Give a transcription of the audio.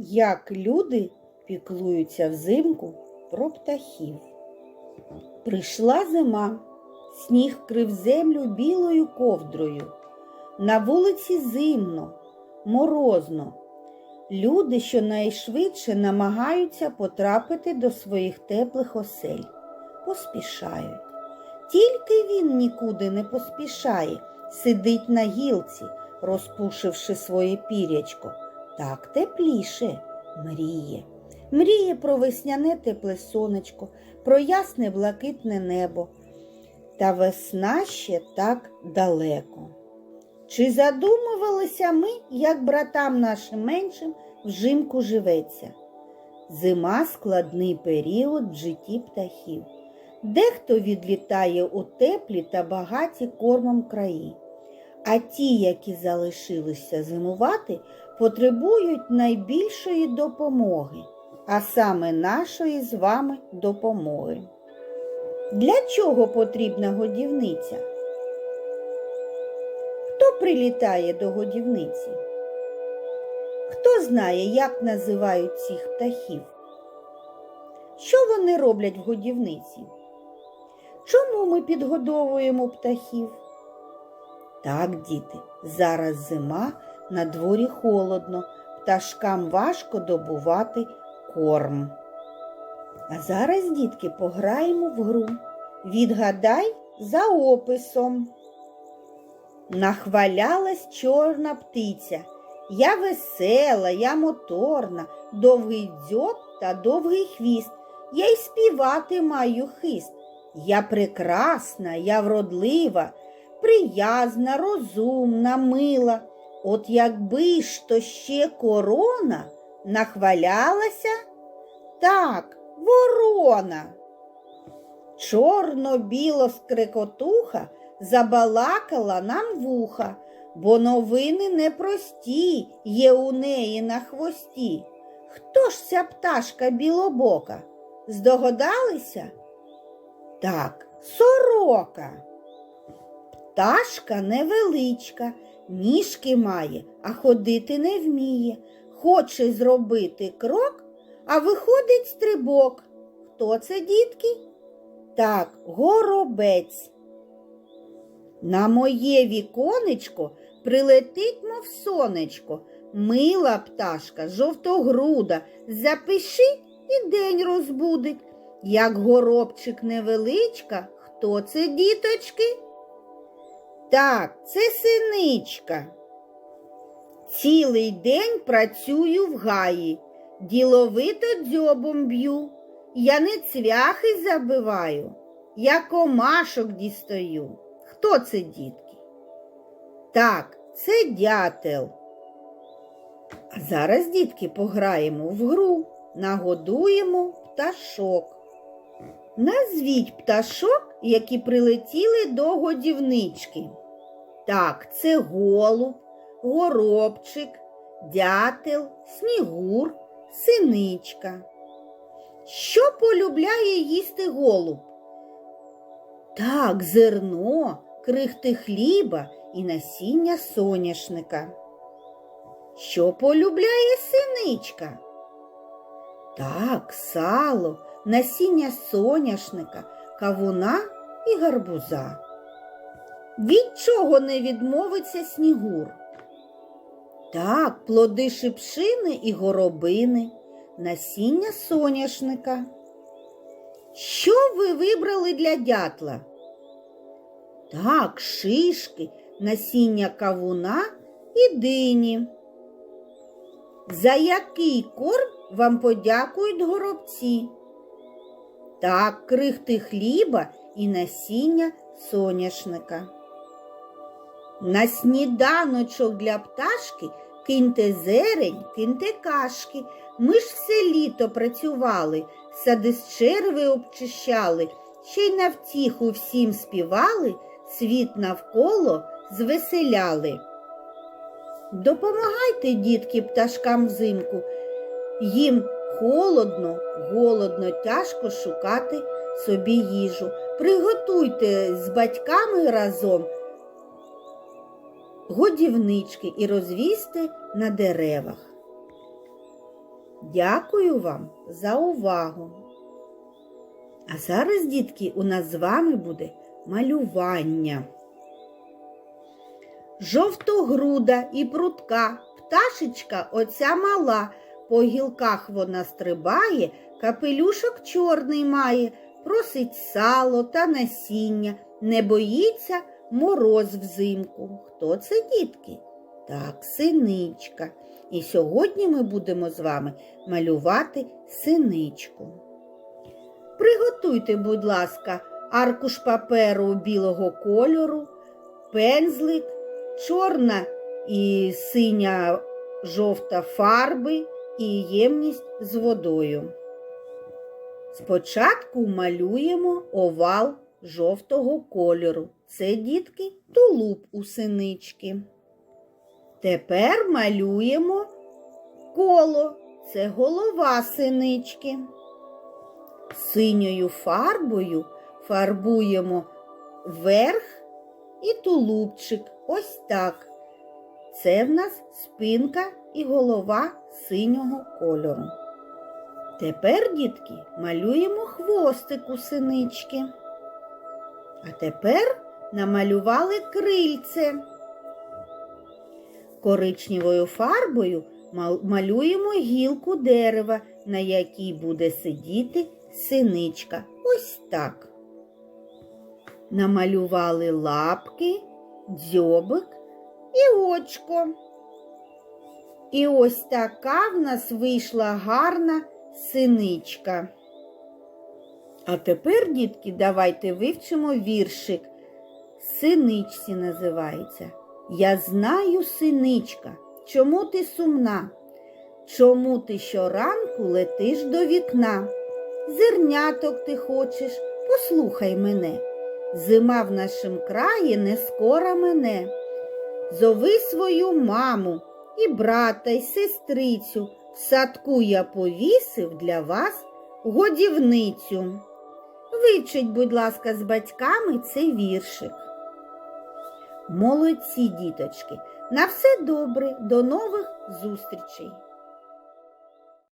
Як люди піклуються взимку про птахів. Прийшла зима, сніг крив землю білою ковдрою. На вулиці зимно, морозно. Люди щонайшвидше намагаються потрапити до своїх теплих осель. Поспішають. Тільки він нікуди не поспішає, сидить на гілці, розпушивши своє пірячко. Так тепліше мріє. Мріє про весняне тепле сонечко, про ясне блакитне небо. Та весна ще так далеко. Чи задумувалися ми, як братам нашим меншим взимку живеться? Зима складний період в житті птахів. Дехто відлітає у теплі та багаті кормом краї. А ті, які залишилися зимувати, потребують найбільшої допомоги, а саме нашої з вами допомоги. Для чого потрібна годівниця? Хто прилітає до годівниці? Хто знає, як називають цих птахів? Що вони роблять в годівниці? Чому ми підгодовуємо птахів? Так, діти, зараз зима, на дворі холодно, пташкам важко добувати корм. А зараз, дітки, пограємо в гру. Відгадай за описом. Нахвалялась чорна птиця. Я весела, я моторна, довгий дзьоб та довгий хвіст. Я й співати маю хист. Я прекрасна, я вродлива, приязна, розумна, мила. От якби ж то ще корона нахвалялася, так, ворона. Чорно-біло скрикотуха забалакала нам вуха, бо новини непрості є у неї на хвості. Хто ж ця пташка білобока? Здогадалися? Так, сорока. Пташка невеличка, ніжки має, а ходити не вміє. Хоче зробити крок, а виходить стрибок. Хто це, дітки? Так, горобець. На моє віконечко прилетить, мов сонечко, мила пташка, жовтогруда, запиши і день розбудить. Як горобчик невеличка, хто це, діточки? Так, це синичка. Цілий день працюю в гаї, діловито дзьобом б'ю. Я не цвяхи забиваю, я комашок дістаю. Хто це, дітки? Так, це дятел. А зараз, дітки, пограємо в гру, нагодуємо пташок. Назвіть пташок, які прилетіли до годівнички. Так, це голуб, горобчик, дятел, снігур, синичка. Що полюбляє їсти голуб? Так, зерно, крихти хліба і насіння соняшника. Що полюбляє синичка? Так, сало, насіння соняшника, кавуна і гарбуза. Від чого не відмовиться снігур? Так, плоди шипшини і горобини, насіння соняшника. Що ви вибрали для дятла? Так, шишки, насіння кавуна і дині. За який корм вам подякують горобці? Так, крихти хліба і насіння соняшника. На сніданочок для пташки киньте зерень, киньте кашки. Ми ж все літо працювали, сади з черви обчищали, ще й на втіху всім співали, світ навколо звеселяли. Допомагайте, дітки, пташкам взимку. Їм холодно, голодно, тяжко шукати собі їжу. Приготуйте з батьками разом годівнички і розвісьте на деревах. Дякую вам за увагу. А зараз, дітки, у нас з вами буде малювання. Жовтогруда і прутка, пташечка оця мала, по гілках вона стрибає, капелюшок чорний має, просить сало та насіння, не боїться мороз взимку. Хто це, дітки? Так, синичка. І сьогодні ми будемо з вами малювати синичку. Приготуйте, будь ласка, аркуш паперу білого кольору, пензлик, чорна і синя жовта фарби і ємність з водою. Спочатку малюємо овал жовтого кольору. Це, дітки, тулуб у синички. Тепер малюємо коло. Це голова синички. Синьою фарбою фарбуємо верх і тулубчик. Ось так. Це в нас спинка і голова синього кольору. Тепер, дітки, малюємо хвостик у синички. А тепер намалювали крильце. Коричневою фарбою малюємо гілку дерева, на якій буде сидіти синичка. Ось так. Намалювали лапки, дзьобик і очко. І ось така в нас вийшла гарна синичка. А тепер, дітки, давайте вивчимо віршик. Синичці називається. Я знаю, синичка, чому ти сумна? Чому ти щоранку летиш до вікна? Зерняток ти хочеш, послухай мене. Зима в нашім краї не скоро мене. Зови свою маму і брата, й сестрицю. В садку я повісив для вас годівницю. Вивчіть, будь ласка, з батьками цей віршик. Молодці, діточки! На все добре, до нових зустрічей!